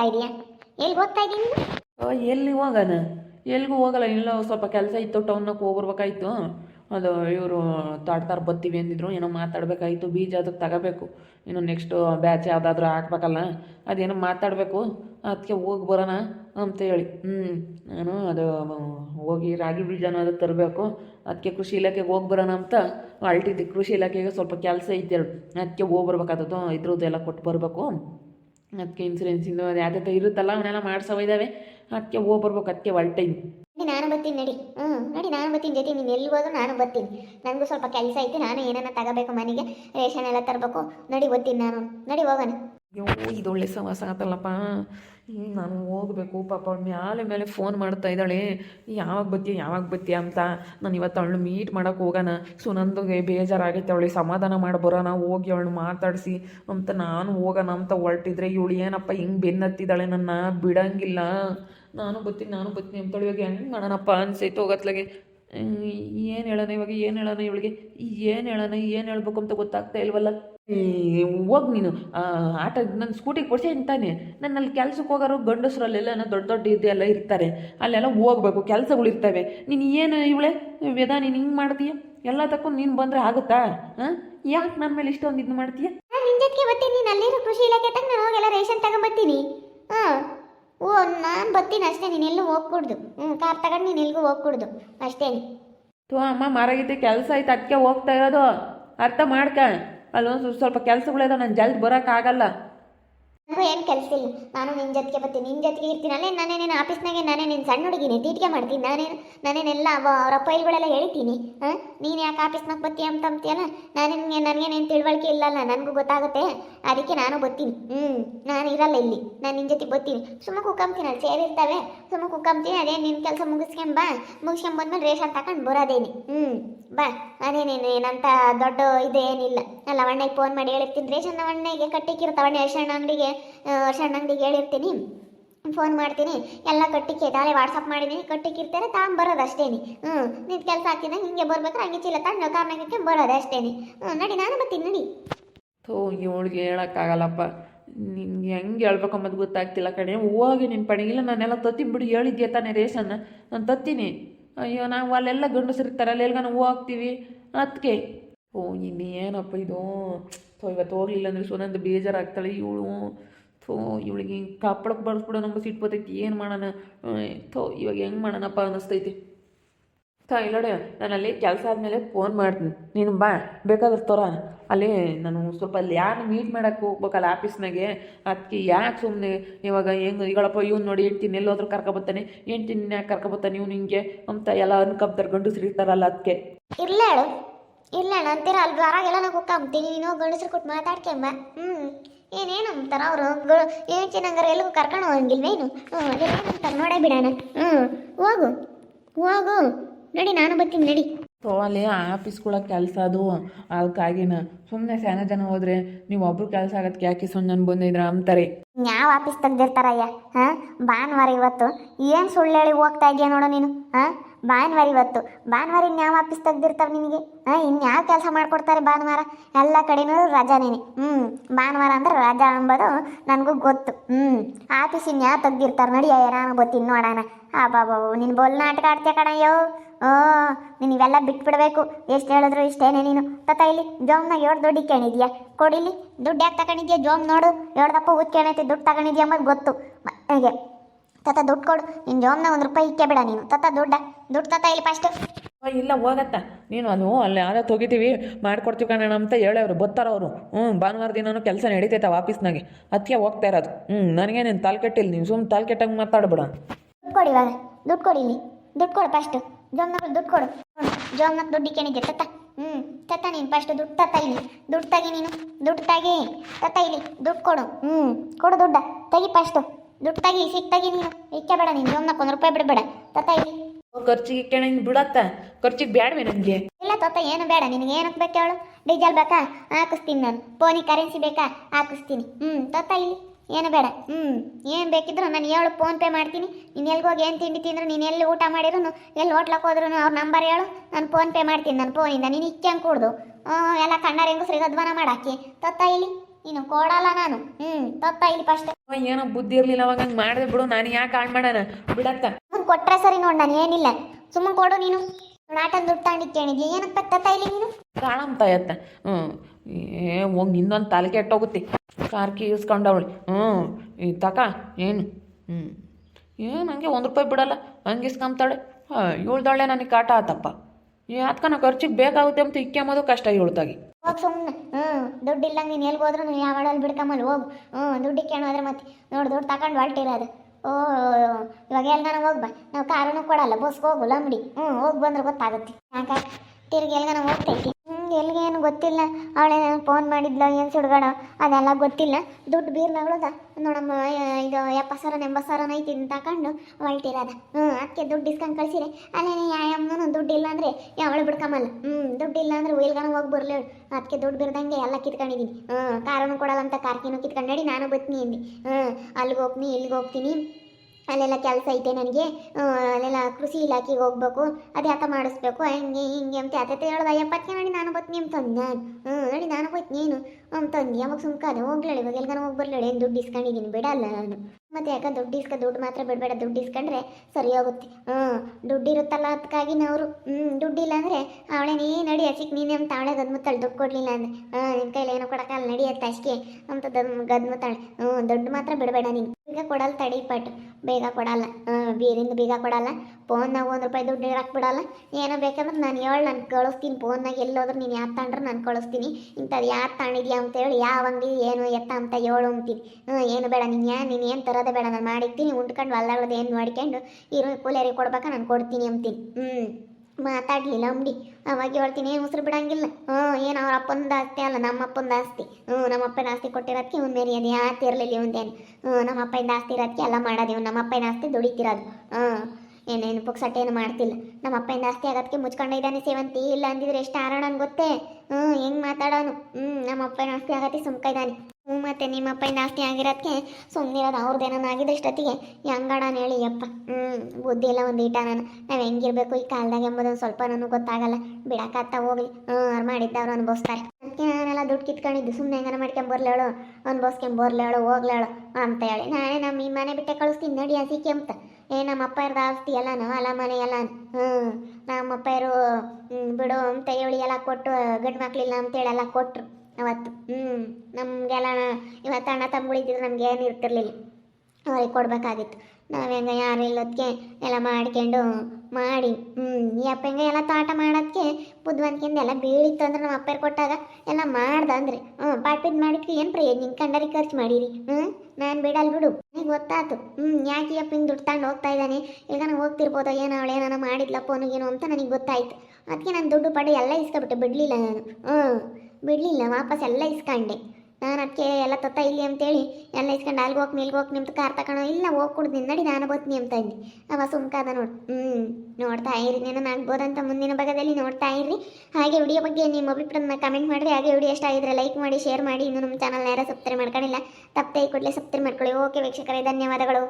ಹೋಗ್ತಾ ಇದೀಯಾ? ಎಲ್ಲಿ ಹೋಗ್ತಾ ಇದೀನಿ ಎಲ್ಲಿ ಹೋಗೋಣ ಎಲ್ಲಿಗೂ ಹೋಗಲ್ಲ. ಇಲ್ಲ ಸ್ವಲ್ಪ ಕೆಲಸ ಇತ್ತು ಟೌನಕ್ಕೆ ಹೋಗ್ಬರ್ಬೇಕಾಯ್ತು. ಅದು ಇವರು ತಾಡ್ತಾರ ಬತ್ತೀವಿ ಅಂದಿದ್ರು, ಏನೋ ಮಾತಾಡಬೇಕಾಯ್ತು, ಬೀಜ ಅದಕ್ಕೆ ತಗೋಬೇಕು. ಇನ್ನು ನೆಕ್ಸ್ಟು ಬ್ಯಾಚ್ ಯಾವುದಾದ್ರೂ ಹಾಕ್ಬೇಕಲ್ಲ, ಅದೇನೋ ಮಾತಾಡಬೇಕು ಅದಕ್ಕೆ ಹೋಗಿ ಬರೋಣ ಅಂತೇಳಿ. ಹ್ಞೂ ನಾನು ಅದು, ಹೋಗಿ ರಾಗಿ ಬೀಜನ ಅದು ತರಬೇಕು. ಅದಕ್ಕೆ ಕೃಷಿ ಇಲಾಖೆಗೆ ಹೋಗಿ ಬರೋಣ ಅಂತ ಅಲ್ಟಿದ್ದೆ. ಕೃಷಿ ಇಲಾಖೆಗೆ ಸ್ವಲ್ಪ ಕೆಲಸ ಐತೆ ಅದಕ್ಕೆ ಹೋಗಿ ಬರ್ಬೇಕಾದದ್ದು ಇದ್ರದ್ದು ಎಲ್ಲ ಕೊಟ್ಟು ಬರಬೇಕು. ಅದಕ್ಕೆ ಇನ್ಸೂರೆನ್ಸಿಂದು ಅದು ಯಾವ್ದು ಇರುತ್ತಲ್ಲ, ಅವನ್ನೆಲ್ಲ ಮಾಡ್ಸೋ ಇದ್ದಾವೆ ಅದಕ್ಕೆ ಹೋಗಿ ಬರ್ಬೇಕು ಅದಕ್ಕೆ ನಡಿ, ನಾನು ಬರ್ತೀನಿ, ನಡಿ. ಹ್ಞೂ ನಡಿ, ನಾನು ಬರ್ತೀನಿ ಜೊತೆ. ನೀನು ಎಲ್ಲಿ ಹೋದ್ರು ನಾನು ಬರ್ತೀನಿ. ನನಗೂ ಸ್ವಲ್ಪ ಕೆಲಸ ಐತೆ, ನಾನು ಏನನ್ನ ತಗೋಬೇಕು ಮನೆಗೆ, ರೇಷನ್ ಎಲ್ಲ ತರಬೇಕು. ನಡಿ, ಬರ್ತೀನಿ ನಾನು. ನಡಿ, ಹೋಗೋಣ. ಅಯ್ಯೋ ಇದೊಳ್ಳೆ ಸವಾಸ ಆತಲ್ಲಪ್ಪ. ನಾನು ಹೋಗಬೇಕು, ಪಾಪ ಅವಳು ಮ್ಯಾಲೆ ಮೇಲೆ ಫೋನ್ ಮಾಡ್ತಾ ಇದ್ದಾಳೆ. ಯಾವಾಗ ಬತ್ತೀಯ ಯಾವಾಗ ಬತ್ತೀಯ ಅಂತ. ನಾನು ಇವತ್ತು ಅವಳು ಮೀಟ್ ಮಾಡೋಕೆ ಹೋಗೋಣ. ಸುನಂದಿಗೆ ಬೇಜಾರಾಗೈತೆ, ಅವಳಿಗೆ ಸಮಾಧಾನ ಮಾಡಿ ಬರೋಣ, ಹೋಗಿ ಅವಳು ಮಾತಾಡಿಸಿ ಅಂತ ನಾನು ಹೋಗೋಣ ಅಂತ ಹೊರಟಿದ್ರೆ, ಇವಳು ಏನಪ್ಪ ಹಿಂಗೆ ಬೆನ್ನತ್ತಿದ್ದಾಳೆ ನನ್ನ, ಬಿಡಂಗಿಲ್ಲ. ನಾನು ಬತ್ತೀನಿ ನಾನು ಬತ್ತೀನಿ ಅಂತೇಳಿ ಇವಾಗ ಹೆಂಗೆ ಮಾಡೋಣಪ್ಪ ಅನ್ಸೈತೆ ಹೋಗತ್ಲಾಗೆ ಏನು ಹೇಳೋಣ ಇವಾಗ, ಏನು ಹೇಳೋಣ ಇವಳಿಗೆ? ಏನು ಹೇಳೋಣ, ಏನು ಹೇಳ್ಬೇಕು ಅಂತ ಗೊತ್ತಾಗ್ತಾ ಇಲ್ವಲ್ಲ? ಹೋಗಿ ನೀನು. ಆಟ ನನ್ನ ಸ್ಕೂಟಿಗೆ ಕೊಡ್ಸಿ ಅಂತಾನೆ. ನಾನು ಅಲ್ಲಿ ಕೆಲ್ಸಕ್ಕೆ ಹೋಗೋರು ಗಂಡಸರಲ್ಲೆಲ್ಲ ದೊಡ್ಡ ದೊಡ್ಡ ಇದೆಲ್ಲ ಇರ್ತಾರೆ. ಅಲ್ಲೆಲ್ಲ ಹೋಗ್ಬೇಕು, ಕೆಲಸಗಳು ಇರ್ತವೆ. ನೀನು ಏನು ಇವಳೆ? ವೇದ, ನೀನು ಹಿಂಗೆ ಮಾಡ್ತೀಯ? ಎಲ್ಲ ತಕ್ಕೊಂಡು ನೀನು ಬಂದರೆ ಆಗುತ್ತಾ? ಹಾಂ ಯಾಕೆ ನನ್ನ ಮೇಲೆ ಇಷ್ಟೊಂದು ಇದು ಮಾಡ್ತೀಯ? ನಿನ್ನ ಜೊತೆಗೆ ನೀನು ಅಲ್ಲಿರೋ ಕೃಷಿ ಇಲಾಖೆ ತಗೊಂಡು ನಾನು ಹೋಗೆಲ್ಲ ರೇಷನ್ ತಗೊಂಬರ್ತೀನಿ. ಹಾಂ ಓ, ನಾನು ಬರ್ತೀನಿ ಅಷ್ಟೇ, ನೀನು ಎಲ್ಲೂ ಹೋಗ್ಕೊಡ್ದು. ಹ್ಞೂ ಕಾರ್ ತಗೊಂಡು ನೀನು ಎಲ್ಲಿಗೂ ಹೋಗ್ಕೊಡ್ದು. ಅಷ್ಟೇ ತೂ ಅಮ್ಮ, ಮರಗಿದ್ದೆ ಕೆಲಸ ಆಯ್ತು ಅದಕ್ಕೆ ಹೋಗ್ತಾ ಇರೋದು. ಅರ್ಥ ಮಾಡ್ಕ. ಅಲ್ಲೊಂದು ಸ್ವಲ್ಪ ಕೆಲಸಗಳಿದಾವೆ, ನಾನು ಜಲ್ದಿ ಬರೋಕ್ಕಾಗಲ್ಲ. ನನಗೂ ಏನು ಕೆಲಸ ಇಲ್ಲ. ನಾನು ನಿನ್ನ ಜೊತೆಗೆ ಬರ್ತೀನಿ. ನಿನ್ನ ಜೊತೆಗೆ ಇರ್ತೀನಿ. ಅಲ್ಲೇ ನಾನೇನೇನು ಆಫೀಸ್ನಾಗೆ ನಾನೇ ನಿನ್ನ ಸಣ್ಣ ಹುಡುಗಿನಿ. ತೀಟಿಗೆ ಮಾಡ್ತೀನಿ. ನಾನೇನು ನಾನೇನೆಲ್ಲ ಅವರ ಪೈಲ್ಗಳೆಲ್ಲ ಹೇಳ್ತೀನಿ. ಹಾಂ ನೀನು ಯಾಕೆ ಆಫೀಸ್ನಾಗ ಬರ್ತೀಯ ಅಂತ ಅಂತೀಯಲ್ಲ ನಾನು ನಿನಗೆ ನನಗೇನೇನು ತಿಳುವಳಿಕೆ ಇಲ್ಲಲ್ಲ. ನನಗೂ ಗೊತ್ತಾಗುತ್ತೆ. ಅದಕ್ಕೆ ನಾನು ಬರ್ತೀನಿ. ಹ್ಞೂ ನಾನು ಇರಲ್ಲ ಇಲ್ಲಿ. ನಾನು ನಿನ್ನ ಜೊತೆಗೆ ಬರ್ತೀನಿ. ಸುಮ್ಮ ಕುಕ್ಕಂತೀನಿ ಅಲ್ಲಿ ಚೇರ್ ಇರ್ತವೆ. ಸುಮ್ಮ ಕುಕ್ಕಂತೀನಿ ಅದೇ ನಿನ್ನ ಕೆಲಸ ಮುಗಿಸ್ಕೊಂಡ್ ಬಾ. ಮುಗಿಸ್ಕೊಂಡ್ ಬಂದ್ಮೇಲೆ ರೇಷನ್ ತಗೊಂಡು ಬರೋದೇನಿ. ಹ್ಞೂ ಬಾ. ಅದೇನೇನು ಏನಂತ ದೊಡ್ಡ ಇದು ಏನಿಲ್ಲ ಅಲ್ಲ ಅಣ್ಣಗೆ ಫೋನ್ ಮಾಡಿ ಹೇಳಿರ್ತೀನಿ. ರೇಷನ್ ಅಣ್ಣಗೆ ಕಟ್ಟಿಕ್ಕಿರ್ತಾವಣ್ಣ ರೇಷನ್ ಅಂಗಡಿಗೆ ಅರ್ಶಣ್ಣ ಅಂಗಡಿಗೆ ಹೇಳಿರ್ತೀನಿ. ಫೋನ್ ಮಾಡ್ತೀನಿ. ಎಲ್ಲ ಕಟ್ಟಿಕ್ಕೆ ನಾಳೆ ವಾಟ್ಸಪ್ ಮಾಡಿದ್ದೀನಿ ಕಟ್ಟಿಕ್ಕಿರ್ತಾರೆ ತಗೊಂಬರೋದು ಅಷ್ಟೇನಿ. ಹ್ಞೂ ನಿನ್ನ ಕೆಲಸ ಹಾಕಿದಂಗೆ ಹಿಂಗೆ ಬರ್ಬೇಕಾರೆ, ಹಂಗೆ ಚೀಲ ತಗೊಂಡು ಕಾರ್ನಾಗಕ್ಕೆ ಬರೋದು ಅಷ್ಟೇನಿ. ಹ್ಞೂ ನಡಿ, ನಾನು ಬರ್ತೀನಿ, ನಡಿ. ಥೋ, ಇವಳಿಗೆ ಹೇಳೋಕ್ಕಾಗಲ್ಲಪ್ಪ. ನಿನ್ಗೆ ಹೆಂಗೆ ಹೇಳ್ಬೇಕು ಅನ್ನೋದು ಗೊತ್ತಾಗ್ತಿಲ್ಲ ಕಣೆ. ಹೋಗಿ ನಿನ್ನ ಪಣಿಗಿಲ್ಲ ನಾನೆಲ್ಲ ಬಿಡು ಹೇಳಿದ್ದೆ ತಾನೇ ರೇಷನ್. ನಾನು ತತ್ತೀನಿ. ಅಯ್ಯೋ, ನಾವು ಅಲ್ಲೆಲ್ಲ ಗಂಡಸರಿರ್ತಾರೆ ಅಲ್ಲಿ ಎಲ್ಗಾನ ಹೋಗ್ತೀವಿ ಅದಕ್ಕೆ ಓ, ಇನ್ನೇನಪ್ಪ ಇದು? ಥೋ ಇವತ್ತು ಹೋಗ್ಲಿಲ್ಲ ಅಂದರೆ ಸುನಂದು ಬೇಜಾರಾಗ್ತಾಳೆ. ಇವಳು, ಥೋ, ಇವಳಿಗೆ ಹಿಂಗೆ ಕಾಪಾಡಕ್ಕೆ ಬರ್ಸ್ಬಿಡೋ ಸಿಟ್ಟು ಬರ್ತೈತಿ ಏನು ಮಾಡೋಣ? ಥೋ, ಇವಾಗ ಹೆಂಗೆ ಮಾಡೋಣಪ್ಪ ಅನ್ನಿಸ್ತೈತಿ. ಥೋ ಇಲ್ಲಡೆ ನಾನು ಅಲ್ಲಿ ಕೆಲಸ ಆದಮೇಲೆ ಫೋನ್ ಮಾಡ್ತೀನಿ. ನೀನು ಬಾ, ಬೇಕಾದ್ರೆ ತೋರ. ಅಲ್ಲಿ ನಾನು ಸ್ವಲ್ಪ ಅಲ್ಲಿ ಯಾರು ಮೀಟ್ ಮಾಡೋಕ್ಕೆ ಹೋಗ್ಬೇಕಲ್ಲ ಆಫೀಸ್ನಾಗೆ. ಅದಕ್ಕೆ ಯಾಕೆ ಸುಮ್ಮನೆ ಇವಾಗ ಹೆಂಗೆ ಈಗಳಪ್ಪ ಇವ್ನು ನೋಡಿ ಹೇಳ್ತೀನಿ ಎಲ್ಲೋದ್ರೂ ಕರ್ಕೊಬತ್ತಾನೆ, ಹೆಂಡ್ತೀನಿ ಯಾಕೆ ಕರ್ಕೊಬತ್ತಾನೆ ಇವ್ನು ಹಿಂಗೆ ಅಂತ ಎಲ್ಲ ಅನ್ಕಬ್ತಾರೆ ಗಂಡು ಇರ್ತಾರಲ್ಲ ಅದಕ್ಕೆ ಇರ್ಲ ಹೇಳು. ಇಲ್ಲ ಹೇಳು ಅಂತೀರ ಅಲ್ಲಿ ಹೊರಗೆಲ್ಲ ನಾವು ಕುಕ್ಕಂತೀನಿ ನೀನು ಗಂಡಸ್ರು ಕೊಟ್ಟು ಮಾತಾಡ್ಕೆಂಬ. ಹ್ಞೂ ಏನೇನು ಅಂತಾರ ಅವರು? ಹೇಳ್ತೀನಿ ಹಂಗಾರೆ ಎಲ್ಲಿಗೂ ಕರ್ಕೊಂಡು ಹೋಗಂಗಿಲ್ವೇನು ಹ್ಞೂ ಅದೆಲ್ಲ ನೋಡೇ ಬಿಡೋಣ. ಹ್ಞೂ ಹೋಗು. ಹೋಗು. ನಡಿ, ನಾನು ಬರ್ತೀನಿ, ನಡಿ. ಸೊ ಅಲ್ಲಿ ಆಫೀಸ್ಗಳ ಕೆಲಸ ಅದು ಅದಕ್ಕಾಗಿನ ಸುಮ್ಮನೆ ಸ್ಯಾನ ಜನ ಹೋದ್ರೆ ನೀವು ಒಬ್ರು ಕೆಲಸ ಆಗತ್ತೆ ಯಾಕೆ ಸುಮ್ಮನೆ ಬಂದಿದ್ರ ಅಂತಾರೆ. ಯಾವ ಆಫೀಸ್ ತೆಗ್ದಿರ್ತಾರಯ್ಯ, ಹಾಂ? ಭಾನುವಾರ ಇವತ್ತು. ಏನ್ ಸುಳ್ಳು ಹೇಳಿ ಹೋಗ್ತಾ ಇದೆಯಾ ನೋಡು ನೀನು, ಹಾಂ? ಭಾನುವಾರ ಇವತ್ತು. ಭಾನುವಾರ ಇನ್ಯಾವ ಆಫೀಸ್ ತೆಗ್ದಿರ್ತಾವೆ ನಿನಗೆ? ಹಾಂ ಇನ್ಯಾವ ಕೆಲಸ ಮಾಡ್ಕೊಡ್ತಾರೆ ಭಾನುವಾರ? ಎಲ್ಲ ಕಡೆನೂ ರಜಾನೇನೆ ಹ್ಮ್, ಭಾನುವಾರ ಅಂದ್ರೆ ರಜಾ ಅಂಬೋದು ನನಗೂ ಗೊತ್ತು. ಹ್ಮ್, ಆಫೀಸ್ ಇನ್ಯಾವ ತೆಗ್ದಿರ್ತಾರೆ ನೋಡಿ ನಾನು ಗೊತ್ತಿನ್ ನೋಡೋಣ. ಆ ಬಾಬಾ ನಿನ್ ಬೋಲ್ ನಾಟಕ ಆಡ್ತೀಯ ಕಣಯ್ಯೋ? ಓ ನೀನು ಇವೆಲ್ಲ ಬಿಟ್ಬಿಡ್ಬೇಕು. ಎಷ್ಟು ಹೇಳಿದ್ರು ಇಷ್ಟೇನೆ ನೀನು. ತತ ಇಲ್ಲಿ ಜೋಮ್ನ ಎರಡು ದುಡ್ಡು ಕೇಳಿದ್ಯಾ? ಕೊಡಿಲಿ ದುಡ್ಡು ಯಾಕೆ ತಗೊಂಡಿದ್ಯಾ ಜೋಮ್ ನೋಡು. ಎರಡು ದಪ್ಪ ಕೇಳೈತಿ ದುಡ್ಡು ತಗೊಂಡಿದ್ಯಾ ಅಂಬೋದು ಗೊತ್ತು. ನನಗೆ ತತ ದುಡ್ಡು ಕೊಡು. ನಿನ್ನ ಜೋಮ್ನ ಒಂದು ರೂಪಾಯಿ ಇಕ್ಕೇ ಬೇಡ ನೀನು. ತತ ದುಡ್ಡ. ದುಡ್ಡು ತತ ಇಲ್ಲಿ ಫಸ್ಟ್ ಓ ಇಲ್ಲ ಹೋಗತ್ತ. ನೀನು ಅದು ಅಲ್ಲಿ ಯಾರೋ ತೊಗಿತೀವಿ ಮಾಡ್ಕೊಡ್ತೀವಿ ಕಣೋಣ ಅಂತ ಹೇಳವ್ರು ಅವರು ಹ್ಞೂ ಭಾನುವಾರ ದಿನನೂ ಕೆಲಸ ನಡೀತೈತೆ ಆಫೀಸ್ನಾಗೆ ಅದಕ್ಕೆ ಹೋಗ್ತಾ ಇರೋದು. ಹ್ಞೂ ನನಗೆ ನೀನು ತಲೆ ಕೆಟ್ಟಿಲ್ಲ ನೀವು ಸುಮ್ಮನೆ ತಲೆ ಕೆಟ್ಟಂಗೆ ಮಾತಾಡ್ಬೇಡ. ದುಡ್ಡು ಕೊಡಿ ಇವಾಗ. ದುಡ್ಡು ಕೊಡಿ ಇಲ್ಲಿ. ದುಡ್ಡು ಕೊಡು ಫಸ್ಟ್ ಜೋಮ್ನಾಗ ದುಡ್ಡು ಕೊಡು. ಜೋಮ್ನಾಗ ದುಡ್ಡು ಕೇಳಿದ್ದೆ ತತ್ತ ಹ್ಞೂ ತತ್ತ ನೀನು ಫಸ್ಟ್ ದುಡ್ಡು ತತ್ತ ಇಲ್ಲಿ. ದುಡ್ಡು ತಗಿ ನೀನು. ದುಡ್ಡು ತಗಿ ತತ್ತ ಇಲ್ಲಿ. ದುಡ್ಡು ಕೊಡು. ಹ್ಞೂ ಕೊಡು ದುಡ್ಡ. ತಗಿ ಫಸ್ಟ್ ದುಡ್ಡು ತಗಿ ಸಿಕ್ ತೆಗಿ ನೀನು. ಇಕ್ಕೆ ಬೇಡ ನೀನು. ಜೋಮ್ನಾಗ ಒಂದು ರೂಪಾಯಿ ಬಿಡಬೇಡ. ತತ್ತ ಇಲ್ಲಿ. ಖರ್ಚಿಗೆ ಕೇಳ ಬಿಡತ್ತ. ಖರ್ಚಿಗೆ ಬೇಡವೇ ನನಗೆ. ಇಲ್ಲ ತತ್ತ ಏನು ಬೇಡ. ನಿನಗೆ ಏನಕ್ಕೆ ಬೇಕು ಹೇಳು ಡೀಸೆಲ್ ಬೇಕಾ? ಹಾಕಿಸ್ತೀನಿ ನಾನು. ಫೋನಿಗೆ ಕರೆನ್ಸಿ ಬೇಕಾ? ಹಾಕಿಸ್ತೀನಿ. ಹ್ಞೂ ತತ್ತ ಇಲ್ಲಿ. ಏನು ಬೇಡ. ಹ್ಞೂ ಏನು ಬೇಕಿದ್ರು ನಾನು ಹೇಳು ಫೋನ್ಪೇ ಮಾಡ್ತೀನಿ. ನೀನು ಎಲ್ಗೋಗಿ ಏನು ತಿಂಡಿ ತಿಂದ್ರು ನೀನು ಎಲ್ಲಿ ಊಟ ಮಾಡಿದ್ರು ಎಲ್ಲಿ ಹೋಟ್ಲಕ್ಕೆ ಹೋದ್ರು ಅವ್ರ ನಂಬರ್ ಹೇಳು ನಾನು ಫೋನ್ಪೇ ಮಾಡ್ತೀನಿ ನನ್ನ ಫೋನಿಂದ ನೀನು ಇಕ್ಕಂಗೆ ಕೂಡ್ದು. ಎಲ್ಲ ಕಣ್ಣಾರ ಹೆಂಗಸ್ರಿಗೆ ಅಧ್ವಾನ ಮಾಡಾಕಿ. ತತ್ತ ಇಲ್ಲಿ ನೀನು ಕೊಡಲ್ಲ ನಾನು. ಹ್ಞೂ ತತ್ತ ಇಲ್ಲಿ ಫಸ್ಟ್ ಏನೋ ಬುದ್ಧಿ ಇರಲಿಲ್ಲ ಅವಾಗ ಹಂಗೆ ಮಾಡಿದೆ ಬಿಡು ನಾನು ಯಾಕೆ ಹಾಳು ಮಾಡೋಣ? ಬಿಡತ್ತ. ಸುಮ್ಮನೆ ಕೊಟ್ಟರೆ ಸರಿ ನೋಡಿ ನಾನು ಏನಿಲ್ಲ. ಸುಮ್ಮನೆ ಕೊಡು ನೀನು. ನಾಟನ್ ದುಡ್ಡು ತಗೊಂಡಿದ್ದೇಣಿದ್ಯಾ ಏನಪ್ಪ ತತ್ತ ಇಲ್ಲಿ ನೀನು? ಕಾಣಂತ ಎತ್ತ ಹ್ಞೂ ಏ ಹೋಗಿ ನಿನ್ನೊಂದು ತಲೆ ಕೆಟ್ಟೋಗುತ್ತೆ ಕಾರ್ಕಿ ಇಸ್ಕೊಂಡವಳು ಹ್ಞೂ ಈ ತಕ, ಏನು? ಹ್ಞೂ ಏನು, ಹಂಗೆ ಒಂದು ರೂಪಾಯಿ ಬಿಡಲ್ಲ, ಹಂಗೆ ಇಸ್ಕೊಂಬ್ತಾಳೆ ಹಾಂ ಇವಳ್ದೊಳ್ಳೆ ನನಗೆ ಕಾಟ ಆತಪ್ಪ. ಯಾತ್ಕ ನಾ ಖರ್ಚಿಗೆ ಬೇಕಾಗುತ್ತೆ ಅಂತ ಇಕ್ಕೆಂಬೋದು ಕಷ್ಟ ಇವಳ್ತಾಗಿ ಹೋಗಿ ಸುಮ್ಮನೆ ಹ್ಞೂ ದುಡ್ಡು ಇಲ್ಲ ನೀನು ಎಲ್ಲಿ ಹೋದ್ರೂ ನೀನು ಯಾವ ಹಾಡಲ್ಲಿ ಬಿಡ್ಕೊಂಬಲ್ಲಿ ಹೋಗು ಹ್ಞೂ ದುಡ್ಡು ಕೇಳೋದ್ರೆ ಮತ್ತೆ. ನೋಡಿ, ದುಡ್ಡು ತಗೊಂಡು ಹೊಲ್ಟಿರೋದು ಓ, ಇವಾಗ ಎಲ್ಗಾನ ಹೋಗ್ಬಾ ನಾವು ಕಾರನ್ನು ಕೊಡಲ್ಲ, ಬಸ್ಗೆ ಹೋಗು ಲಂಬಡಿ ಹ್ಞೂ ಹೋಗಿ ಬಂದ್ರೆ ಗೊತ್ತಾಗುತ್ತೆ. ಯಾಕೆ? ತಿರ್ಗಿ ಎಲ್ಗಾನ ಹೋಗ್ತೈತಿ. ಗೊತ್ತಿಲ್ಲ. ಅವಳೇ ಫೋನ್ ಮಾಡಿದ್ಲು, ಏನು ಸುಡ್ಗಾಡ? ಅದೆಲ್ಲ ಗೊತ್ತಿಲ್ಲ. ದುಡ್ಡು ಬೀರ್ನಗಳದ ನೋಡಮ್ಮ ಇದು ಎಪ್ಪತ್ತು ಸಾವಿರ ಎಂಬತ್ತು ಸಾವಿರ ಐತಿ ತಗೊಂಡು ಹೊಲ್ಟಿರೋದ. ಹ್ಞೂ, ಅದಕ್ಕೆ ದುಡ್ಡು ಇಸ್ಕೊಂಡು ಕಳಿಸಿರಿ ಅಲ್ಲೇ ಯಾಯಮ್ಮನೂ ದುಡ್ಡು ಇಲ್ಲ ಅಂದರೆ ಯಾವಳು ಬಿಡ್ಕಮಲ್ಲ ಹ್ಞೂ, ದುಡ್ಡು ಇಲ್ಲ ಅಂದ್ರೆ ಹೋಗಿ ಬರ್ಲಿ ಅದಕ್ಕೆ ದುಡ್ಡು ಬಿರ್ದಂಗೆ ಎಲ್ಲ ಕಿತ್ಕೊಂಡಿದ್ದೀನಿ ಹ್ಞೂ ಕಾರನ್ನು ಕೊಡಲ್ಲ ಅಂತ ಕಾರ್ಕಿನೂ ಕಿತ್ಕೊಂಡು ನಾನು ಬತ್ತೀನಿ ಅಂದಿ. ಹ್ಞೂ, ಅಲ್ಲಿಗೆ ಹೋಗ್ತೀನಿ, ಇಲ್ಲಿಗೆ ಹೋಗ್ತೀನಿ. ಅಲ್ಲೆಲ್ಲ ಕೆಲಸ ಐತೆ ನನಗೆ. ಅಲ್ಲೆಲ್ಲ ಕೃಷಿ ಇಲಾಖೆಗೆ ಹೋಗ್ಬೇಕು. ಅದು ಯಾಕೆ ಮಾಡಿಸ್ಬೇಕು. ಹಂಗೆ, ಹಿಂಗೆ ಅಂತ ಯಾತ ಹೇಳ್ದ ಎಪ್ಪತ್ತಿಗೆ ನೋಡಿ ನಾನು ಬತ್ನಿ ಅಂತಂದು ನಾನು. ಹ್ಞೂ ನಡಿ ನಾನು ಬತ್ನಿ ನೀನು. ಅಂತಂದು ಯಾವಾಗ ಅದೇ. ಹೋಗ್ಲೇಳಿ, ಇವಾಗ ಎಲ್ಗಾನ ಹೋಗಿ ಬರ್ಲೇಳಿ ಏನು ದುಡ್ಡು ಇಸ್ಕೊಂಡಿದ್ದೀನಿ ಬಿಡಲ್ಲ ನಾನು. ಮತ್ತೆ ಯಾಕೆ ದುಡ್ಡು ಇಸ್ಕ, ದುಡ್ಡು ಮಾತ್ರ ಬಿಡಬೇಡ ದುಡ್ಡು ಇಸ್ಕೊಂಡ್ರೆ ಸರಿ ಹೋಗುತ್ತೆ. ಹ್ಞೂ ದುಡ್ಡು ಇರುತ್ತಲ್ಲ ಅದಕ್ಕಾಗಿ ಅವರು ಹ್ಞೂ ದುಡ್ಡಿಲ್ಲ ಅಂದರೆ ಅವಳೆ, ನೀ ನಡಿ ಹಸಿಕ್ ನೀನೇ ಅಂತ ಅವಳೆ ಗದ್ಮುತ್ತಾಳೆ, ದುಡ್ಡು ಕೊಡಲಿಲ್ಲ ಅಂದರೆ. ಹಾಂ ನಿನ್ನ ಕೈಲಿ ಏನೋ ಕೊಡೋಕ್ಕಲ್ಲ ನಡಿಯತ್ತೆ ಅಷ್ಟೇ ಅಂತ ಗದ್ಮುತ್ತಾಳೆ. ಹ್ಞೂ ದುಡ್ಡು ಮಾತ್ರ ಬಿಡಬೇಡ ನೀನು. ಬೇಗ ಕೊಡಲ್ಲ ತಡಿ ಪಟ್ಟು ಬೇಗ ಕೊಡಲ್ಲ. ಬೇರಿಂದ ಬೇಗ ಕೊಡಲ್ಲ. ಫೋನ್ನಾಗ ಒಂದು ರೂಪಾಯಿ ದುಡ್ಡು ಇಡಕ್ಕೆ ಬಿಡಲ್ಲ ಏನೋ ಬೇಕಂದ್ರೆ ನಾನು ಹೇಳಿ, ನಾನು ಕಳಿಸ್ತೀನಿ. ಫೋನ್ನಾಗ ಎಲ್ಲೋದ್ರೆ ನೀನು ಯಾರು ತಗೊಂಡ್ರೆ ನಾನು ಕಳಿಸ್ತೀನಿ. ಇಂಥದ್ದು ಯಾರು ತಾಣಿದ್ಯಾ ಅಂತೇಳಿ ಯಾವ ಅಂಗಡಿ ಏನು ಎತ್ತ ಅಂತ ಹೇಳು ಅಂತೀನಿ. ಹ್ಞೂ ಏನು ಬೇಡ. ನೀನು ಯಾ, ನೀನು ಏನು ತರೋದೇ ಬೇಡ. ನಾನು ಮಾಡಿರ್ತೀನಿ. ಉಂಡ್ಕೊಂಡು ಹೊಲ್ದಾಳದು ಏನು ಮಾಡ್ಕೊಂಡು ಇರೋ ಕೂಲಿಯರಿಗೆ ಕೊಡ್ಬೇಕಾ ನಾನು ಕೊಡ್ತೀನಿ ಅಂತೀನಿ. ಹ್ಞೂ ಮಾತಾಡಲಿಲ್ಲ ಅಂಬಡಿ. ಅವಾಗ ಹೇಳ್ತೀನಿ, ಏನು ಉಸಿರು ಬಿಡಂಗಿಲ್ಲ. ಹ್ಞೂ, ಏನು ಅವ್ರ ಅಪ್ಪಂದು ಆಸ್ತಿ ಅಲ್ಲ, ನಮ್ಮ ಅಪ್ಪಂದು ಆಸ್ತಿ. ಹ್ಞೂ, ನಮ್ಮ ಅಪ್ಪನ ಆಸ್ತಿ ಕೊಟ್ಟಿರೋದಕ್ಕೆ ಇವ್ನು ಮೇರಿಯೋದು ಯಾತಿ ಇರಲಿಲ್ಲ ಇವಂದೇನು ಹ್ಞೂ, ನಮ್ಮ ಅಪ್ಪನ ಆಸ್ತಿ ಇರೋದಕ್ಕೆ ಎಲ್ಲ ಮಾಡೋದು ಇವ್ನು, ನಮ್ಮ ಅಪ್ಪನ ಆಸ್ತಿ ದುಡಿತಿರೋದು. ಹ್ಞೂ ಏನೇನು ಪುಕ್ಸಟ್ಟೇನು ಮಾಡ್ತಿಲ್ಲ. ನಮ್ಮ ಅಪ್ಪನ ಆಸ್ತಿ ಆಗೋದಕ್ಕೆ ಮುಚ್ಕೊಂಡಿದ್ದಾನೆ ಸೇವಂತಿ, ಇಲ್ಲ ಅಂದಿದ್ರೆ ಎಷ್ಟು ಆರೋಣ ಗೊತ್ತೇ? ಹ್ಞೂ, ಹೆಂಗೆ ಮಾತಾಡೋನು? ಹ್ಞೂ, ನಮ್ಮ ಅಪ್ಪನ ಆಸ್ತಿ ಆಗತ್ತೆ ಸುಮ್ಕ ಹ್ಞೂ ಮತ್ತೆ ನಿಮ್ಮಪ್ಪ ಆಸ್ತಿ ಆಗಿರೋದಕ್ಕೆ ಸುಮ್ಮನಿರೋದು ಅವ್ರದ್ದೇನೋ ಆಗಿದ್ರೆ ಇಷ್ಟೊತ್ತಿಗೆ. ಹೆಂಗಡಾನ ಹೇಳಿ ಅಪ್ಪ ಹ್ಞೂ ಬುದ್ಧಿ ಎಲ್ಲ ಒಂದು ಈಟ ನಾನು. ನಾವು ಹೆಂಗಿರ್ಬೇಕು ಈ ಕಾಲದಾಗ ಎಂಬುದೊಂದು ಸ್ವಲ್ಪ ನನಗೆ ಗೊತ್ತಾಗಲ್ಲ. ಬಿಡಕ್ಕಾಗ್ತಾ ಹೋಗ್ಲಿ. ಹ್ಞೂ ಅವ್ರು ಮಾಡಿದ್ದವ್ರು ಅನುಭವಿಸ್ತಾರೆ. ಅದಕ್ಕೆ ನಾನೆಲ್ಲ ದುಡ್ಡು ಕಿತ್ಕೊಂಡಿದ್ದು ಸುಮ್ಮನೆ ಹೆಂಗಾನ ಮಾಡ್ಕೊಂಬರ್ಲೇಳು ಅನ್ಭವಿಸ್ಕೊಂಬರ್ಲೇಳು ಹೋಗ್ಲೇಳು ಅಂತ ಹೇಳಿ. ನಾನೇ ನಮ್ಮ ಈ ಮನೆ ಬಿಟ್ಟೆ ಕಳಿಸ್ತೀನಿ ನಡಿ ಹಸಿಕೆ ಅಂತ ಏ, ನಮ್ಮ ಅಪ್ಪ ಇರ್ದ ಆಸ್ತಿ ಎಲ್ಲಾನು, ಅಲ್ಲ ಮನೆ ಎಲ್ಲ ಹ್ಞೂ, ನಮ್ಮ ಅಪ್ಪ ಇರು ಬಿಡು ಅಂತ ಹೇಳಿ ಎಲ್ಲ ಕೊಟ್ಟು ಗಂಡು ಮಕ್ಳಿಲ್ಲ ಅಂತೇಳಿ ಎಲ್ಲ ಕೊಟ್ಟರು ಅವತ್ತು. ಹ್ಞೂ ನಮಗೆಲ್ಲ ಇವತ್ತು ಅಣ್ಣ ತಮ್ಮಗಳಿದ್ದಿದ್ರೆ ನಮ್ಗೆ ಏನು ಇರ್ತಿರ್ಲಿಲ್ಲ. ಅವ್ರಿಗೆ ಕೊಡಬೇಕಾಗಿತ್ತು. ನಾವು ಹೆಂಗೆ ಯಾರು ಇಲ್ಲೋದಕ್ಕೆ ಎಲ್ಲ ಮಾಡ್ಕೊಂಡು, ಮಾಡಿ ಹ್ಞೂ ಈ ಅಪ್ಪ ಹೆಂಗೆ ಎಲ್ಲ ತೋಟ ಮಾಡೋದಕ್ಕೆ ಬುದ್ಧಿವಂತಿಕೆಯಿಂದ ಎಲ್ಲ ಬೀಳಿತ್ತು ಅಂದ್ರೆ ನಮ್ಮ ಅಪ್ಪರು ಕೊಟ್ಟಾಗ ಎಲ್ಲ ಮಾಡ್ದ ಅಂದ್ರೆ ಹ್ಞೂ ಪಾಟಿದ್ ಮಾಡಿದ್ಕೆ ಏನು ಪ್ರಯೋಜನ? ನಿಂಗೆ ಕಂಡರಿ ಖರ್ಚು ಮಾಡಿರಿ. ಹ್ಞೂ ನಾನು ಬಿಡಲ್ಲ ಬಿಡು. ಈಗ ಗೊತ್ತಾಯ್ತು ಹ್ಞೂ ಯಾಕೆ ಅಪ್ಪ ಹಿಂಗೆ ದುಡ್ಡು ತಗೊಂಡು ಹೋಗ್ತಾ ಇದ್ದಾನೆ? ಈಗ ನಾನು ಹೋಗ್ತಿರ್ಬೋದೋ ಏನೋ ಅವಳು ಏನೋ ಮಾಡಿದ್ಲಪ್ಪ ಅವನಿಗೇನು ಅಂತ ನನಗೆ ಗೊತ್ತಾಯ್ತು. ಅದಕ್ಕೆ ನಾನು ದುಡ್ಡು ಪಡೆ ಎಲ್ಲ ಇಸ್ಕೊಬಿಟ್ಟೆ ಬಿಡಲಿಲ್ಲ ನಾನು. ಹ್ಞೂ ಬಿಡಲಿಲ್ಲ, ವಾಪಸ್ ಎಲ್ಲ ಇಸ್ಕೊಂಡೆ. ನಾನು ಅದಕ್ಕೆ ಎಲ್ಲ ತತ್ತ ಇಲ್ಲಿ ಅಂತೇಳಿ ಎಲ್ಲ ಇಸ್ಕೊಂಡು ಅಲ್ಲಿಗೆ ಹೋಗಿ ಮೇಲ್ಗೆ ಹೋಗಿ ನಿಮ್ದು ಕಾರ್ ತಗೊಂಡು ಇಲ್ಲ ಹೋಗಿ ಕುಡ್ದು ನಡಿ, ನಾನು ಬೋತ್ನಿ ಅಂತ ಅಂದು. ಅವ ಸುಮ್ಕಾದ ನೋಡು ಹ್ಞೂ ನೋಡ್ತಾ ಇರಿ ನೀನು ಆಗ್ಬೋದಂತ ಮುಂದಿನ ಭಾಗದಲ್ಲಿ ನೋಡ್ತಾ ಇರಿ. ಹಾಗೆ ವಿಡಿಯೋ ಬಗ್ಗೆ ನಿಮ್ಮ ಅಭಿಪ್ರಾಯನ ಕಮೆಂಟ್ ಮಾಡಿರಿ. ಹಾಗೆ ವಿಡಿಯೋ ಇಷ್ಟ ಆಗಿದ್ರೆ ಲೈಕ್ ಮಾಡಿ ಶೇರ್ ಮಾಡಿ. ಇನ್ನು ನಮ್ಮ ಚಾನಲ್ನ ಯಾರು ಸಬ್ಸ್ಕ್ರೈಬ್ ಮಾಡ್ಕೊಂಡಿಲ್ಲ ತಪ್ಪೇ ಕೂಡಲೇ ಸಬ್ಸ್ಕ್ರೈಬ್ ಮಾಡ್ಕೊಳ್ಳಿ. ಓಕೆ ವೀಕ್ಷಕರೇ, ಧನ್ಯವಾದಗಳು.